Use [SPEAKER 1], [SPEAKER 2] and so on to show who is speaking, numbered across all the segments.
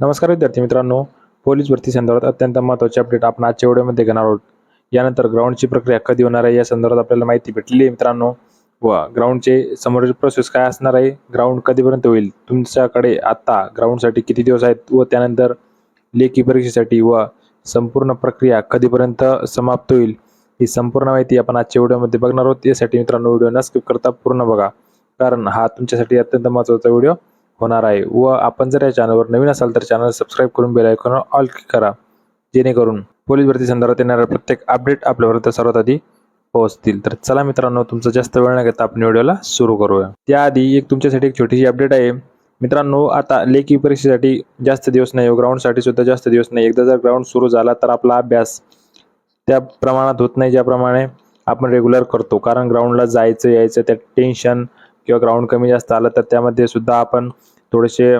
[SPEAKER 1] नमस्कार विद्यार्थी मित्रांनो पोलीस भरती संदर्भात अत्यंत महत्त्वाचे अपडेट आपण आजच्या व्हिडिओमध्ये घेणार आहोत. यानंतर ग्राउंडची प्रक्रिया कधी होणार आहे या संदर्भात आपल्याला माहिती भेटलेली आहे मित्रांनो. व ग्राउंडचे समोरील प्रोसेस काय असणार आहे ग्राउंड कधीपर्यंत होईल तुमच्याकडे आत्ता ग्राउंडसाठी किती दिवस आहेत व त्यानंतर लेखी परीक्षेसाठी व संपूर्ण प्रक्रिया कधीपर्यंत समाप्त होईल ही संपूर्ण माहिती आपण आजच्या व्हिडिओमध्ये बघणार आहोत. यासाठी मित्रांनो व्हिडिओ न स्किप करता पूर्ण बघा. कारण हा तुमच्यासाठी अत्यंत महत्त्वाचा व्हिडिओ. होणार आहे. व आपण जर या चॅनलवर नवीन असाल तर चॅनल सबस्क्राईब करून बेल आयकॉनवर ऑल क्लिक करा. जेणेकरून पोलीस भरती संदर्भात येणाऱ्या प्रत्येक अपडेट आपल्यापर्यंत सर्वात आधी पोहोचतील. तर चला मित्रांनो तुमचा जास्त वेळ न घेता आपण व्हिडिओला सुरू करूया. त्याआधी एक तुमच्यासाठी एक छोटीशी अपडेट आहे. मित्रांनो आता लेखी परीक्षेसाठी जास्त दिवस नाही ग्राउंडसाठी सुद्धा जास्त दिवस नाही. एकदा जर ग्राउंड सुरू झाला तर आपला अभ्यास त्या प्रमाणात होत नाही ज्याप्रमाणे आपण रेग्युलर करतो. कारण ग्राउंडला जायचं यायचं त्या टेन्शन किंवा ग्राउंड कमी जास्त आलं तर त्यामध्ये सुद्धा आपण थोडेसे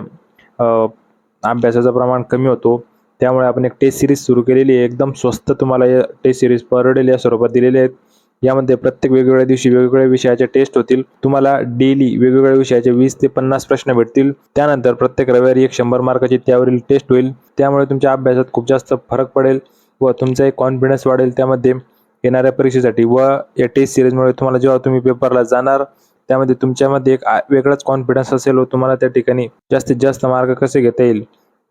[SPEAKER 1] अभ्यासाचं प्रमाण कमी होतो. त्यामुळे आपण एक टेस्ट सिरीज सुरू केलेली आहे. एकदम स्वस्त तुम्हाला या टेस्ट सिरीज पर या स्वरूपात दिलेले आहेत. यामध्ये प्रत्येक वेगवेगळ्या दिवशी वेगवेगळ्या विषयाचे टेस्ट होतील. तुम्हाला डेली वेगवेगळ्या विषयाचे वीस ते पन्नास प्रश्न भेटतील. त्यानंतर प्रत्येक रविवारी एक शंभर मार्काची त्यावरील टेस्ट होईल. त्यामुळे तुमच्या अभ्यासात खूप जास्त फरक पडेल व तुमचा एक कॉन्फिडन्स वाढेल. त्यामध्ये येणाऱ्या परीक्षेसाठी व या टेस्ट सिरीजमुळे तुम्हाला जेव्हा तुम्ही पेपरला जाणार त्यामध्ये तुमच्यामध्ये एक वेगळाच कॉन्फिडन्स असेल व तुम्हाला त्या ठिकाणी जास्तीत जास्त मार्ग कसे घेता येईल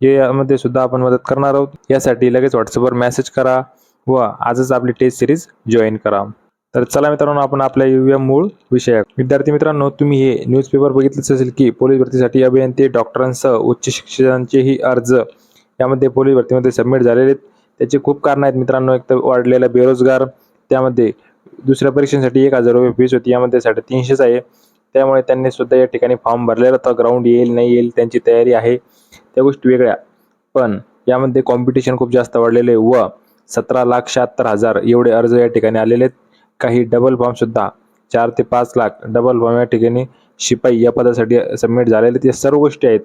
[SPEAKER 1] हे यामध्ये सुद्धा आपण मदत करणार आहोत. यासाठी लगेच व्हॉट्सअपवर मेसेज करा व आजच आपली टेस्ट सिरीज जॉईन करा. तर चला मित्रांनो आपण आपल्या येऊया मूळ विषयात विद्यार्थी मित्रांनो तुम्ही हे न्यूजपेपर बघितलंच असेल की पोलीस भरतीसाठी अभियंते डॉक्टरांसह उच्च शिक्षकांचेही अर्ज यामध्ये पोलीस भरतीमध्ये सबमिट झालेले आहेत. त्याचे खूप कारण आहेत मित्रांनो. एक तर वाढलेला बेरोजगार त्यामध्ये दुसऱ्या परीक्षेसाठी एक हजार रुपये फीस होती. यामध्ये साडेतीनशेच आहे. त्यामुळे त्यांनी सुद्धा या ठिकाणी फॉर्म भरलेला होता. ग्राउंड येईल नाही येईल त्यांची तयारी आहे. त्या गोष्टी वेगळ्या. पण यामध्ये कॉम्पिटिशन खूप जास्त वाढलेले आहे. व सतरा लाख शहात्तर हजार एवढे अर्ज या ठिकाणी आलेले आहेत. काही डबल फॉर्मसुद्धा चार ते पाच लाख डबल फॉर्म या ठिकाणी शिपाई या पदासाठी सबमिट झालेले आहेत. या सर्व गोष्टी आहेत.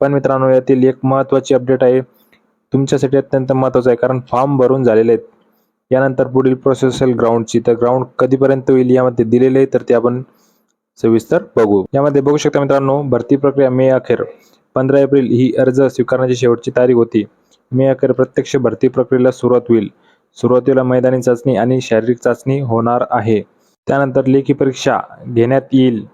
[SPEAKER 1] पण मित्रांनो यातील एक महत्त्वाची अपडेट आहे. तुमच्यासाठी अत्यंत महत्त्वाचं आहे. कारण फॉर्म भरून झालेले आहेत. यानंतर पुढील प्रोसेस असेल ग्राउंडची तर ग्राउंड कधीपर्यंत होईल यामध्ये दिलेले आहे तर ते आपण सविस्तर बघू. यामध्ये बघू शकता मित्रांनो भरती प्रक्रिया मे अखेर. पंधरा एप्रिल ही अर्ज स्वीकारण्याची शेवटची तारीख होती. मे अखेर प्रत्यक्ष भरती प्रक्रियेला सुरुवात होईल. सुरुवातीला मैदानी चाचणी आणि शारीरिक चाचणी होणार आहे. त्यानंतर लेखी परीक्षा घेण्यात येईल.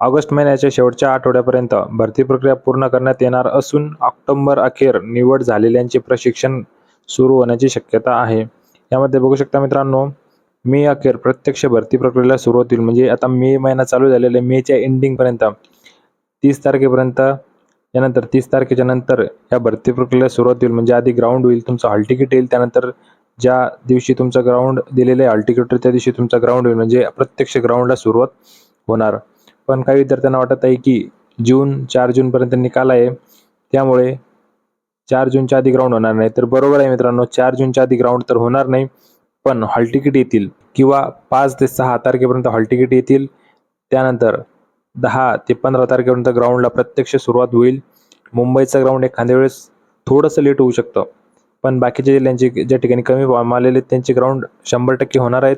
[SPEAKER 1] ऑगस्ट महिन्याच्या शेवटच्या आठवड्यापर्यंत भरती प्रक्रिया पूर्ण करण्यात येणार असून ऑक्टोबर अखेर निवड झालेल्यांचे प्रशिक्षण सुरू होण्याची शक्यता आहे. यामध्ये बघू शकता मित्रांनो मे अखेर प्रत्यक्ष भरती प्रक्रियेला सुरुवात होईल म्हणजे आता मे महिना चालू झालेला आहे. मेच्या एंडिंगपर्यंत तीस तारखेपर्यंत यानंतर तीस तारखेच्या नंतर या भरती प्रक्रियेला सुरुवात होईल म्हणजे आधी ग्राउंड होईल तुमचं हॉल तिकीट येईल त्यानंतर ज्या दिवशी तुमचं ग्राउंड दिलेलं आहे हॉल तिकीट त्या दिवशी तुमचा ग्राउंड होईल म्हणजे प्रत्यक्ष ग्राउंडला सुरुवात होणार. पण काही विद्यार्थ्यांना वाटत आहे की जून चार जूनपर्यंत निकाल आहे. त्यामुळे चार जूनच्या आधी ग्राउंड होणार नाही. तर बरोबर आहे मित्रांनो चार जूनच्या आधी ग्राउंड तर होणार नाही पण हॉल तिकीट येतील किंवा पाच ते सहा तारखेपर्यंत हॉल तिकीट येतील. त्यानंतर दहा ते पंधरा तारखेपर्यंत ग्राउंडला प्रत्यक्ष सुरुवात होईल. मुंबईचं ग्राउंड एखाद्या वेळेस थोडंसं लेट होऊ शकतं पण बाकीच्या जिल्ह्यांचे ज्या ठिकाणी कमी फॉर्म आलेले आहेत त्यांचे ग्राउंड शंभर टक्के होणार आहेत.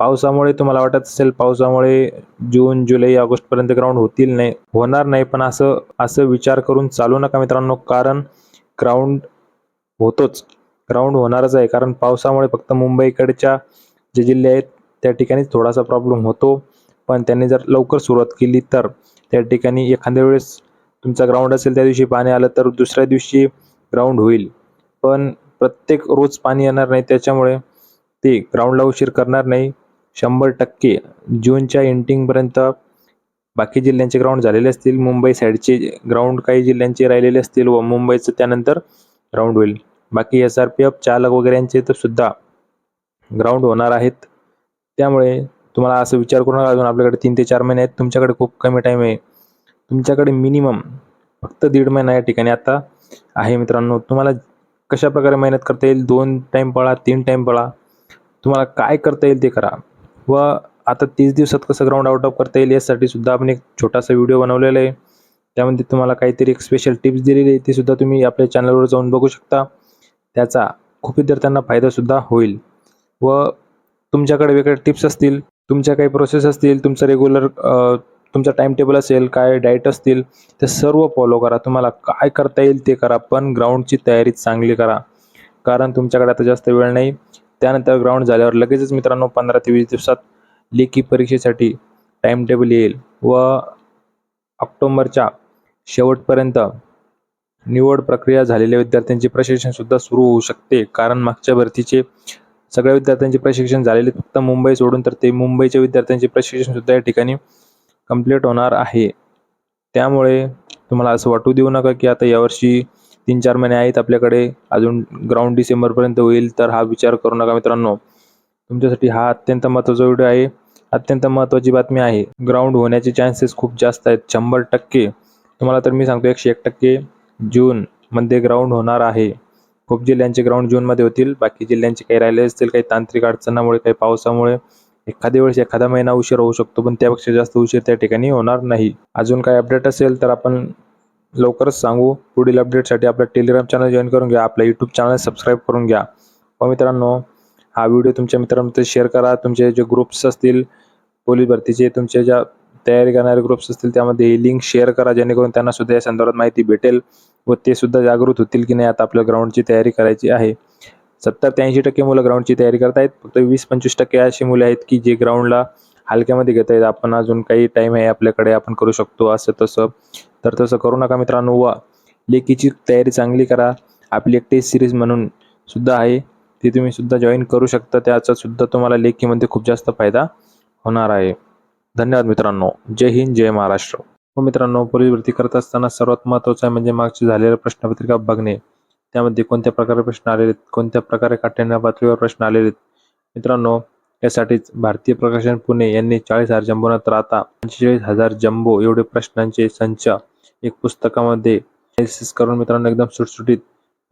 [SPEAKER 1] पावसामुळे तुम्हाला वाटत असेल पावसामुळे जून जुलै ऑगस्टपर्यंत ग्राउंड होतील नाही होणार नाही पण असं असं विचार करून चालू नका मित्रांनो कारण ग्राउंड होतोच. ग्राउंड होणारच आहे. कारण पावसामुळे फक्त मुंबईकडच्या जे जिल्हे आहेत त्या ठिकाणी थोडासा प्रॉब्लेम होतो. पण त्यांनी जर लवकर सुरुवात केली तर त्या ठिकाणी एखाद्या वेळेस तुमचा ग्राउंड असेल त्या दिवशी पाणी आलं तर दुसऱ्या दिवशी ग्राउंड होईल. पण प्रत्येक रोज पाणी येणार नाही. त्याच्यामुळे ते ग्राउंडला उशीर करणार नाही. शंभर टक्के जूनच्या एंडिंगपर्यंत बाकी जिल्ह्यांचे ग्राउंड झालेले असतील मुंबई साईडचे ग्राउंड काही जिल्ह्यांचे राहिलेले असतील व मुंबईचं त्यानंतर ग्राउंड होईल. बाकी एस आर पी एफ चालक वगैरे यांचे तर सुद्धा ग्राउंड होणार आहेत. त्यामुळे तुम्हाला असं विचार करून अजून आपल्याकडे तीन ते चार महिने आहेत. तुमच्याकडे खूप कमी टाईम आहे. तुमच्याकडे मिनिमम फक्त दीड महिना या ठिकाणी आता आहे मित्रांनो. तुम्हाला कशा प्रकारे मेहनत करता येईल? दोन टाईम पळा तीन टाईम पळा. तुम्हाला काय करता येईल ते करा. व आता तीस दिवसात कसं ग्राउंड आउट ऑफ करता येईल यासाठी सुद्धा आपण एक छोटासा व्हिडिओ बनवलेला आहे. त्यामध्ये तुम्हाला काहीतरी एक स्पेशल टिप्स दिलेली आहे ती सुद्धा तुम्ही आपल्या चॅनलवर जाऊन बघू शकता. त्याचा खूप विद्यार्थ्यांना फायदासुद्धा होईल. व तुमच्याकडे वेगळ्या टिप्स असतील तुमच्या काही प्रोसेस असतील तुमचं रेग्युलर तुमचा टाइम टेबल असेल काय डाएट असतील ते सर्व फॉलो करा. तुम्हाला काय करता येईल ते करा पण ग्राउंडची तयारी चांगली करा. कारण तुमच्याकडे आता जास्त वेळ नाही. त्यानंतर ग्राउंड झाल्यावर लगेचच मित्रांनो पंधरा ते वीस दिवसात लेखी परीक्षेसाठी टाईमटेबल येईल व ऑक्टोबरच्या शेवटपर्यंत निवड प्रक्रिया झालेल्या विद्यार्थ्यांचे प्रशिक्षणसुद्धा सुरू होऊ शकते. कारण मागच्या भरतीचे सगळ्या विद्यार्थ्यांचे प्रशिक्षण झालेले फक्त मुंबई सोडून तर ते मुंबईच्या विद्यार्थ्यांचे प्रशिक्षणसुद्धा या ठिकाणी कंप्लीट होणार आहे. त्यामुळे तुम्हाला असं वाटू देऊ नका की आता यावर्षी तीन चार महिने आहेत आपल्याकडे अजून ग्राउंड डिसेंबरपर्यंत होईल तर हा विचार करू नका मित्रांनो. तुमच्यासाठी हा अत्यंत महत्त्वाचा व्हिडिओ आहे. अत्यंत महत्त्वाची बातमी आहे. ग्राउंड होण्याचे चान्सेस खूप जास्त आहेत. शंभर टक्के. तुम्हाला तर मी सांगतो एकशे एक टक्के जूनमध्ये ग्राउंड होणार आहे. खूप जिल्ह्यांचे ग्राउंड जूनमध्ये होतील. बाकी जिल्ह्यांचे काही राहिले असतील काही तांत्रिक अडचणामुळे काही पावसामुळे एखाद्या वेळेस एखादा महिना उशीर होऊ शकतो पण त्यापेक्षा जास्त उशीर त्या ठिकाणी होणार नाही. अजून काही अपडेट असेल तर आपण लवकरच सांगू. पुढील अपडेटसाठी आपला टेलिग्राम चॅनल जॉईन करून घ्या. आपला यूट्यूब चॅनल सबस्क्राईब करून घ्या. व मित्रांनो हा व्हिडिओ तुमच्या मित्रांमध्ये शेअर करा. तुमचे जे ग्रुप्स असतील पोलीस भरतीचे तुमच्या ज्या तयारी करणारे ग्रुप्स असतील त्यामध्ये ही लिंक शेअर करा. जेणेकरून त्यांना सुद्धा या संदर्भात माहिती भेटेल व ते सुद्धा जागृत होतील की नाही. आता आपल्या ग्राउंडची तयारी करायची आहे. सत्तर ते ऐंशी टक्के मुलं ग्राउंडची तयारी करतायत. फक्त वीस पंचवीस टक्के अशी मुले आहेत की जे ग्राउंडला हलक्यामध्ये घेत आहेत. आपण अजून काही टाईम आहे आपल्याकडे आपण करू शकतो असं तसं. तर तसं करू नका मित्रांनो. व. लेखीची तयारी चांगली करा. आपली एक टेस्ट सिरीज म्हणून सुद्धा आहे. ती तुम्ही सुद्धा जॉईन करू शकता. त्याचा सुद्धा तुम्हाला लेखीमध्ये खूप जास्त फायदा होणार आहे. धन्यवाद मित्रांनो. जय हिंद जय महाराष्ट्र. हो मित्रांनो पोलीस भरती करत असताना सर्वात महत्त्वाचं आहे म्हणजे मागची झालेल्या प्रश्नपत्रिका बघणे. त्यामध्ये कोणत्या प्रकारे प्रश्न आलेले आहेत? कोणत्या प्रकारे काठ्याण्या पातळीवर प्रश्न आलेले आहेत? मित्रांनो यासाठीच भारतीय प्रकाशन पुणे यांनी चाळीस हजार जम्बो नंतर आता पंचेचाळीस हजार जम्बो एवढे प्रश्नांचे संच एक पुस्तकामध्ये करून मित्रांनो एकदम सुटसुटीत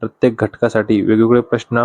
[SPEAKER 1] प्रत्येक घटकासाठी वेगवेगळे प्रश्न